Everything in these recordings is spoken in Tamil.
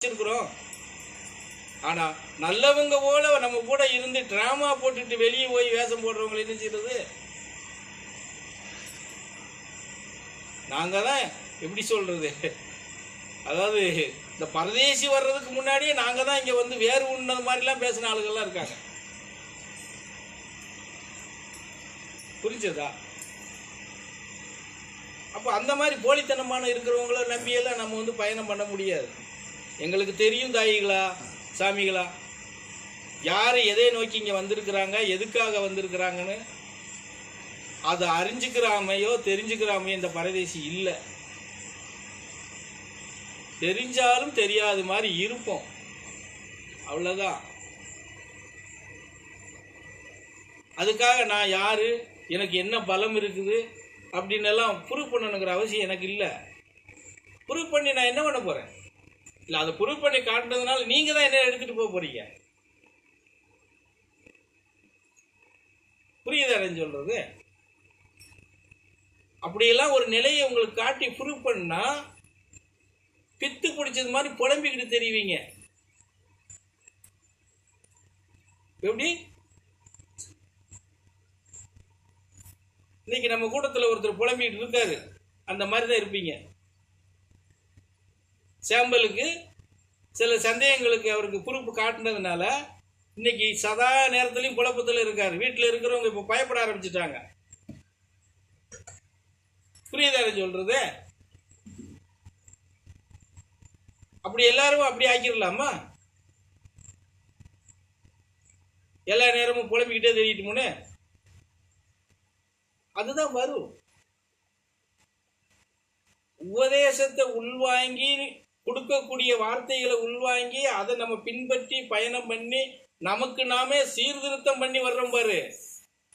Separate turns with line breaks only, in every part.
வச்சிருக்கிறோம். ஆனா நல்லவங்க போல நம்ம கூட இருந்து டிராமா போட்டுட்டு வெளியே போய் வேஷம் போடுறவங்களை என்ன செய்யறது? நாங்க தான் எப்படி சொல்றது? அதாவது இந்த பரதேசி வர்றதுக்கு முன்னாடியே நாங்க தான் இங்க வந்து வேறு உண்ணது மாதிரிலாம் பேசின ஆளுகள்லாம் இருக்காங்க. புரிஞ்சதா? அப்போ அந்த மாதிரி போலித்தனமான இருக்கிறவங்கள நம்பியெல்லாம் நம்ம வந்து பயணம் பண்ண முடியாது. எங்களுக்கு தெரியும் தாயிகளா சாமிகளா? யார் எதை நோக்கி இங்கே வந்திருக்கிறாங்க எதுக்காக வந்திருக்கிறாங்கன்னு? அதை அறிஞ்சுக்கிறாமையோ தெரிஞ்சுக்கிறாமையோ இந்த பரதேசி இல்லை. தெரிஞ்சாலும் தெரியாத மாதிரி இருப்போம். அவ்வளோதான் அதுக்காக நான் யார் எனக்கு என்ன பலம் இருக்குது அப்படின்னு எல்லாம் ப்ரூவ் பண்ணணுங்கிற அவசியம் எனக்கு இல்லை. ப்ரூவ் பண்ணி நான் என்ன பண்ண போகிறேன் இல்லை அதை ப்ரூவ் பண்ணி காட்டுனதுனால நீங்கள் தான் என்ன எடுத்துகிட்டு போக போகிறீங்க புரியுதா நான் சொல்கிறது அப்படியெல்லாம் ஒரு நிலையை உங்களுக்கு காட்டி ப்ரூவ் பண்ணா பித்து பிடிச்சது மாதிரி புலம்பிக்கிட்டு தெரிவிங்க. எப்படி? இன்னைக்கு நம்ம கூட்டத்தில் ஒருத்தர் புலம்பிக்கிட்டு இருக்காரு. அந்த மாதிரி தான் இருப்பீங்க. சேம்பலுக்கு சில சந்தேகங்களுக்கு அவருக்கு பொறுப்பு காட்டினதுனால இன்னைக்கு சதா நேரத்துலையும் குழப்பத்தில் இருக்கார். வீட்டில் இருக்கிறவங்க இப்போ பயப்பட ஆரம்பிச்சிட்டாங்க. புரியுதா சொல்றது? அப்படி எல்லாரும் அப்படி ஆக்கிடலாமா எல்லா நேரமும் புலம்பிக்கிட்டே தெரியட்டுமுன்னு அதுதான் வரும். உபதேசத்தை உள்வாங்கி கொடுக்கக்கூடிய வார்த்தைகளை உள்வாங்கி அதை நம்ம பின்பற்றி பயணம் பண்ணி நமக்கு நாமே சீர்திருத்தம் பண்ணி வர்றோம் பாரு.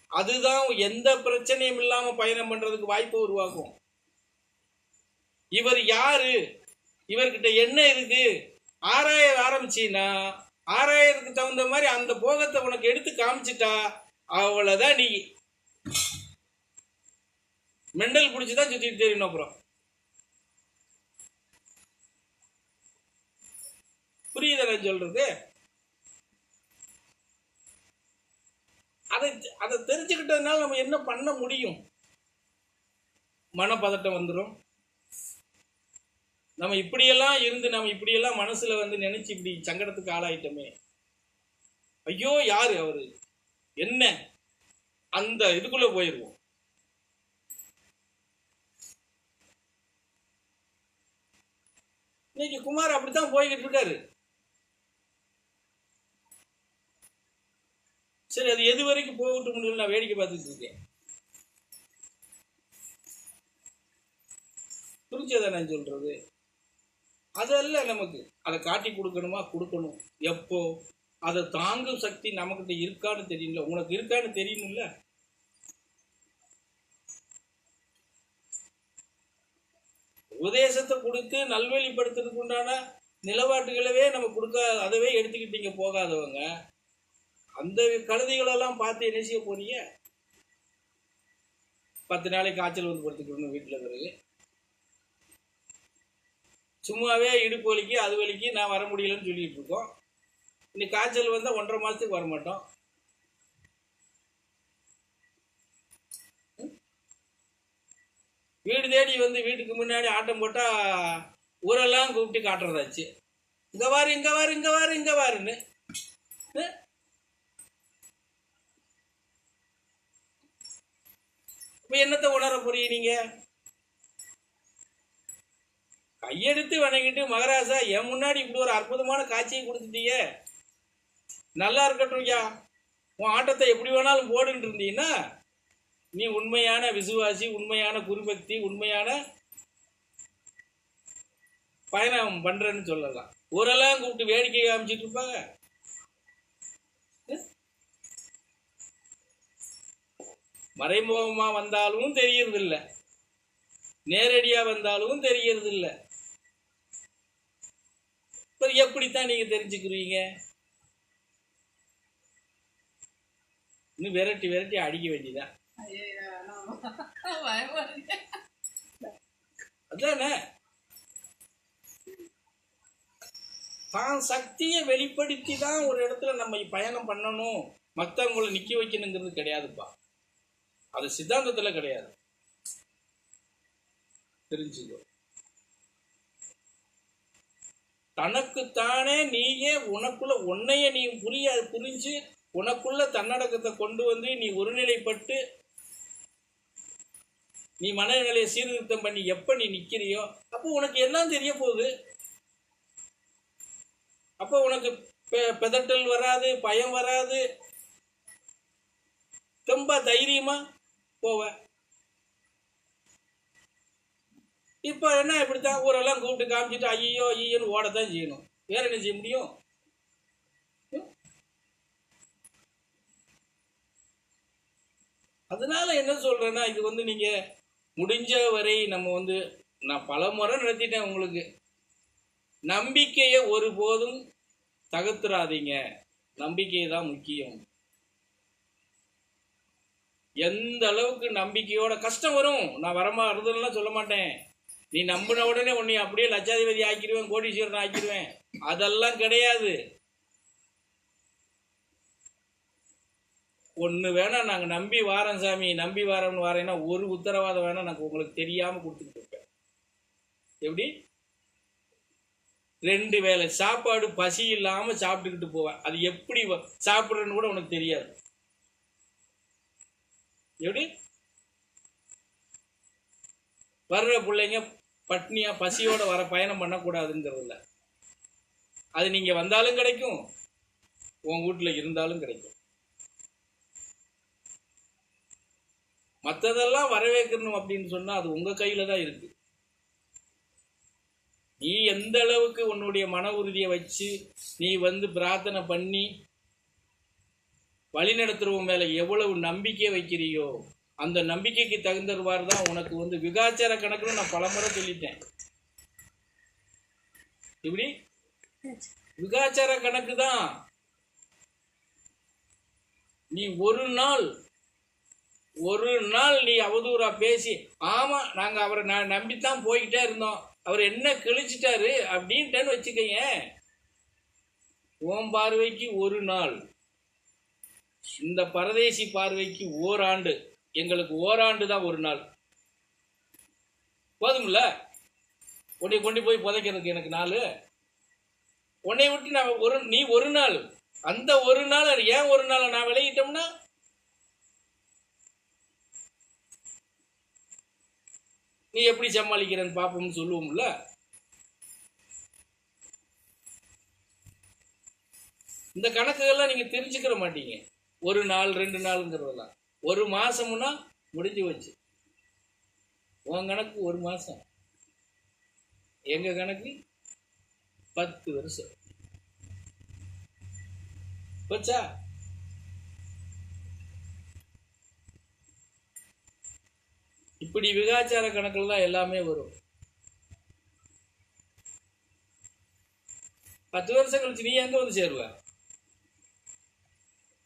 அதுதான் எந்த பிரச்சனையும் இல்லாம பயணம் பண்றதுக்கு வாய்ப்பு உருவாகும். இவர் யாரு? இவர்கிட்ட என்ன இருக்கு? ஆராய ஆரம்பிச்சின்னா ஆராயறதுக்கு தகுந்த மாதிரி அந்த போகத்தை உனக்கு எடுத்து காமிச்சிட்டா அவ்வளவுதான் நீ. மெண்டல் பிடிச்சி தான் சுத்திட்டு தெரியணும் அப்புறம். புரியுதா சொல்றது? அதை அதை தெரிஞ்சுக்கிட்டதுனால நம்ம என்ன பண்ண முடியும்? மனப்பதட்டம் வந்துடும் நம்ம இப்படியெல்லாம் இருந்து நம்ம இப்படியெல்லாம் மனசுல வந்து நினைச்சு இப்படி சங்கடத்துக்கு ஆளாயிட்டோமே. ஐயோ யாரு அவரு? என்ன? அந்த இதுக்குள்ள போயிருவோம். இன்னைக்கு குமார் அப்படித்தான் போய்கிட்டு இருக்காரு சரி அது எது வரைக்கும் போகட்டும் முடியல நான் வேடிக்கை பார்த்துட்டு இருக்கேன். புரிஞ்சதை நான் சொல்றது? அதல்ல நமக்கு அதை காட்டி கொடுக்கணுமா? கொடுக்கணும். எப்போ? அதை தாங்கும் சக்தி நமக்கிட்ட இருக்கான்னு தெரியல உனக்கு இருக்கான்னு தெரியணும்ல உபதேசத்தை கொடுத்து நல்வழிப்படுத்துறதுக்கு உண்டான நிலவாட்டுகளவே நம்ம கொடுக்க அதவே எடுத்துக்கிட்டீங்க போகாதவங்க. அந்த கழுதைகளெல்லாம் பார்த்து என்ன செய்ய போறீங்க? பத்து நாளைக்கு காய்ச்சல் வந்து படுத்துக்கணும் வீட்டில் பிறகு சும்மாவே இடுப்பு வலிக்கு அது வலிக்கு நான் வர முடியலன்னு சொல்லிட்டு இருக்கோம். இன்னைக்கு காய்ச்சல் வந்தால் ஒன்றரை மாதத்துக்கு வர மாட்டோம் வீடு தேடி வந்து வீட்டுக்கு முன்னாடி ஆட்டம் போட்டால் ஊரெல்லாம் கூப்பிட்டு காட்டுறதாச்சு. இங்கே வாரு இங்கே வாரு இங்கே வாரு இங்கே வாருன்னு. இப்போ என்னத்தை உணர போறீங்க நீங்க? கையெடுத்து வணங்கிட்டு மகராசா என் முன்னாடி இப்படி ஒரு அற்புதமான காட்சியை கொடுத்துட்டீங்க. நல்லா இருக்கட்டும் ஐயா. உன் ஆட்டத்தை எப்படி வேணாலும் போடுன்னு இருந்தீங்கன்னா நீ உண்மையான விசுவாசி உண்மையான குருபக்தி உண்மையான பயணம் பண்றேன்னு சொல்லலாம். ஊரெல்லாம் கூப்பிட்டு வேடிக்கை காமிச்சிட்டு இருப்பாங்க. மறைமுகமா வந்தாலும் தெரியறது நேரடியாக நேரடியா வந்தாலும் தெரியறது இல்ல எப்படித்தான் நீங்க தெரிஞ்சுக்கிறீங்க? இன்னும் விரட்டி விரட்டி அடிக்க வேண்டியதான் அதானே? தான் சக்தியை வெளிப்படுத்தி தான் ஒரு இடத்துல நம்ம பயணம் பண்ணணும். மற்றவங்களை நிற்க வைக்கணுங்கிறது கிடையாதுப்பா. அது சித்தாந்தத்துல கிடையாது. தெரிஞ்சுக்கோ. தனக்குத்தானே நீயே உனக்குள்ள உன்னைய நீ புரிய புரிஞ்சு உனக்குள்ள தன்னடக்கத்தை கொண்டு வந்து நீ ஒருநிலைப்பட்டு நீ மனநிலையை சீர்திருத்தம் பண்ணி எப்ப நீ நிக்கிறியோ அப்போ உனக்கு எல்லாம் தெரிய போகுது. அப்போ உனக்கு பெ- பெதட்டல் வராது பயம் வராது. ரொம்ப தைரியமா போவேன். இப்போ என்ன இப்படித்தான் ஊரெல்லாம் கூப்பிட்டு காமிச்சிட்டு ஐயோ ஐயோன்னு தான் செய்யணும். வேற என்ன செய்ய முடியும்? ம்? அதனால என்ன சொல்றேன்னா இது வந்து நீங்க முடிஞ்ச வரை நம்ம வந்து நான் பல முறை நடத்திட்டேன் உங்களுக்கு. நம்பிக்கையை ஒருபோதும் தகர்த்துறாதீங்க. நம்பிக்கை தான் முக்கியம். எந்த அளவுக்கு நம்பிக்கையோட கஷ்டம் வரும்? நான் வரமா இருந்ததுலாம் சொல்ல மாட்டேன். நீ நம்பின உடனே உன்னை அப்படியே லட்சாதிபதி ஆக்கிடுவேன் கோடீஸ்வரன் ஆக்கிடுவேன். அதெல்லாம் கிடையாது. ஒன்று வேணா நாங்கள் நம்பி வாரன் சாமி நம்பி வாரம்னு வாரேன்னா ஒரு உத்தரவாதம் வேணா நாங்கள் உங்களுக்கு தெரியாமல் கொடுத்துட்டு இருப்பேன். எப்படி? ரெண்டு வேளை சாப்பாடு பசி இல்லாமல் சாப்பிட்டுக்கிட்டு போவேன். அது எப்படி வ- சாப்பிடுறேன்னு கூட உனக்கு தெரியாது. எப்படி? வர்ற பிள்ளைங்க பட்னியா பசியோட வர பயணம் பண்ணக்கூடாதுங்கிறதுல அது நீங்க வந்தாலும் கிடைக்கும் உன் வீட்டுல இருந்தாலும் கிடைக்கும். மற்றதெல்லாம் வரவேற்கணும் அப்படின்னு சொன்னா அது உங்க கையில தான் இருக்கு. நீ எந்த அளவுக்கு உன்னுடைய மன உறுதியை வச்சு நீ வந்து பிரார்த்தனை பண்ணி வழிநடத்துறவன் மேலே எவ்வளவு நம்பிக்கை வைக்கிறியோ அந்த நம்பிக்கைக்கு தகுந்தவாறு தான் உனக்கு வந்து விகாச்சார கணக்குன்னு நான் பலமுறை சொல்லிட்டேன். இப்படி விகாச்சார கணக்கு தான். நீ ஒரு நாள் ஒரு நாள் நீ அவதூறா பேசி ஆமாம் நாங்கள் அவரை நான் நம்பித்தான் போய்கிட்டே இருந்தோம். அவர் என்ன கிழிச்சிட்டாரு அப்படின்ட்டேன்னு வச்சுக்கங்க ஓம் பார்வைக்கு ஒரு நாள். இந்த பரதேசி பார்வைக்கு ஓராண்டு. எங்களுக்கு ஓராண்டு தான் ஒரு நாள். போதும்ல? உன்னை கொண்டு போய் புதைக்கிறதுக்கு எனக்கு நாள். உன்னை விட்டு நான் ஒரு நீ ஒரு நாள். அந்த ஒரு நாள் ஏன் ஒரு நாள் நான் விளையிட்டோம்னா நீ எப்படி சமாளிக்கிறேன்னு பாப்போம்னு சொல்லுவோம்ல? இந்த கணக்குகள்லாம் நீங்க தெரிஞ்சுக்கிற மாட்டீங்க. ஒரு நாள் ரெண்டு நாளுங்கிறதெல்லாம். ஒரு மாதம்னா முடிஞ்சு வச்சு உன் கணக்கு ஒரு மாசம். எங்க கணக்கு? பத்து வருஷம். போச்சா? இப்படி விகாச்சார கணக்கில் தான் எல்லாமே வரும். பத்து வருஷம் கழிச்சு நீ எங்கே வந்து சேருவ?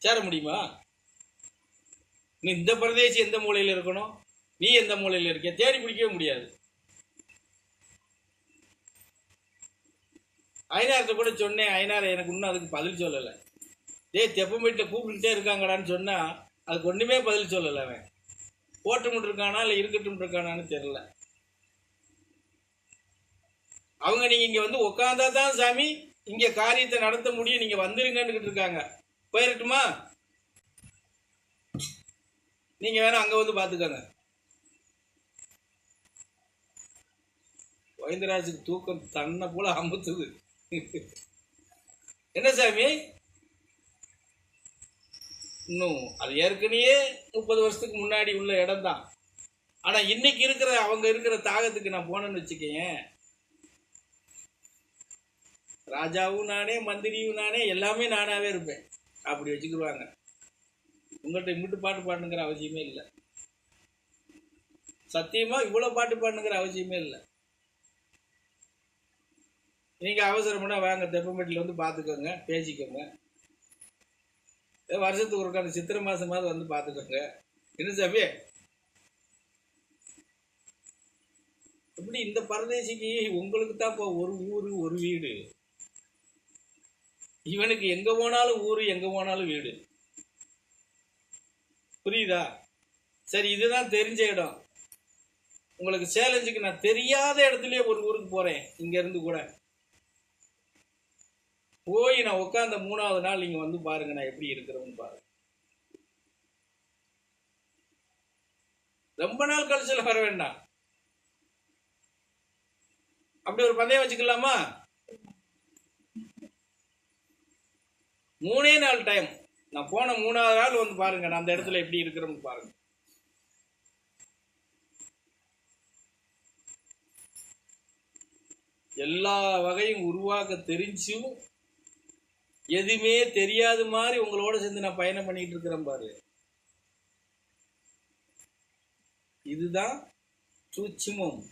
சேர முடியுமா? நீ இந்த பிரதேசி எந்த மூலையில் இருக்கணும்? நீ எந்த மூலையில் இருக்க தேடி பிடிக்கவே முடியாது. ஐநார்கிட்ட கூட சொன்னேன் ஐநார் எனக்கு இன்னும் அதுக்கு பதில் சொல்லலை. டே தெப்பமேட்டில் கூப்பிட்டுட்டே இருக்காங்கடான்னு சொன்னால் அதுக்கு ஒன்றுமே பதில் சொல்லலை அவன். போட்டும் இருக்கானா இல்லை இருக்கட்டும் இருக்கானான்னு தெரில அவங்க நீங்கள் இங்கே வந்து உட்காந்தா தான் சாமி இங்கே காரியத்தை நடத்த முடியும் நீங்கள் வந்துருங்கன்னுக்கிட்டு இருக்காங்க. போயிரட்டுமா நீங்க வேணா அங்க வந்து பாத்துக்கோங்க. வைந்தராஜுக்கு தூக்கம் தன்னை போல அமுத்துது. என்ன சாமி? இன்னும் அது ஏற்கனவே முப்பது வருஷத்துக்கு முன்னாடி உள்ள இடம் தான் ஆனா இன்னைக்கு இருக்கிற அவங்க இருக்கிற தாகத்துக்கு நான் போனேன்னு வச்சுக்கேன் ராஜாவும் நானே மந்திரியும் நானே எல்லாமே நானாவே இருப்பேன். அப்படி வச்சுக்கிடுவாங்க உங்கள்கிட்ட இங்கிட்டு பாட்டு பாடணுங்கிற அவசியமே இல்லை. சத்தியமாக இவ்வளோ பாட்டு பாடணுங்கிற அவசியமே இல்லை. நீங்கள் அவசரம்னா வாங்க தெப்பமேட்டில் வந்து பார்த்துக்கோங்க பேசிக்கோங்க. வருஷத்துக்கு ஒரு அந்த சித்திரை மாதமாவது வந்து பார்த்துக்கோங்க என்ன சாமி? இப்படி இந்த பரதேசிக்கு உங்களுக்கு தான் இப்போ ஒரு ஊர் ஒரு வீடு. இவனுக்கு எங்க போனாலும் ஊரு எங்க போனாலும் வீடு. புரியுதா? சரி இதுதான் தெரிஞ்ச இடம். உங்களுக்கு சேலஞ்சுக்கு நான் தெரியாத இடத்துலயே ஒரு ஊருக்கு போறேன் இங்க இருந்து கூட. போய் நான் உட்காந்த மூணாவது நாள் நீங்க வந்து பாருங்க நான் எப்படி இருக்கிறேன்னு பாருங்க. ரொம்ப நாள் கழிச்சுல வர வேண்டாம். அப்படி ஒரு பந்தயம் வச்சுக்கலாமா? மூணே நாள் டைம் நான் போன மூணாவது நாள் வந்து பாருங்க நான் அந்த இடத்துல எப்படி இருக்கிறேன்னு பாருங்க. எல்லா வகையும் உருவாக்க தெரிஞ்சும் எதுவுமே தெரியாத மாதிரி உங்களோட சேர்ந்து நான் பயணம் பண்ணிட்டு இருக்கிறேன் பாரு. இதுதான் சூட்சுமம்.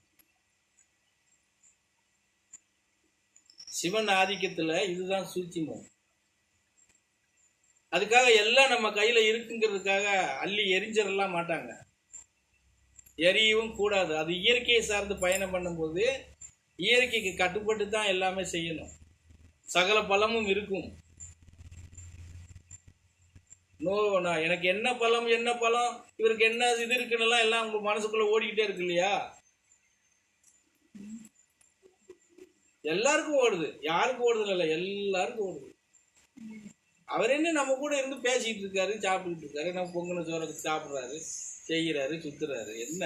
சிவன் ஆதிக்கத்துல இதுதான் சூட்சிமம். அதுக்காக எல்லாம் நம்ம கையில் இருக்குங்கிறதுக்காக அள்ளி எரிஞ்சிடலாம் மாட்டாங்க. எரியவும் கூடாது. அது இயற்கையை சார்ந்து பயணம் பண்ணும்போது இயற்கைக்கு கட்டுப்பட்டு தான் எல்லாமே செய்யணும். சகல பலமும் இருக்கும். நோ நான் எனக்கு என்ன பலம் என்ன பலம்? இவருக்கு என்ன இது இருக்குன்னு எல்லாம் உங்க மனசுக்குள்ள ஓடிக்கிட்டே இருக்கு இல்லையா? எல்லாருக்கும் ஓடுது. யாருக்கும் ஓடுது எல்லாருக்கும் ஓடுது. அவர் என்ன நம்ம கூட இருந்து பேசிக்கிட்டு இருக்காரு சாப்பிட்டுக்கிட்டு இருக்காரு நம்ம பொங்கல் சோறக்கு சாப்பிட்றாரு செய்கிறாரு சுத்துறாரு. என்ன?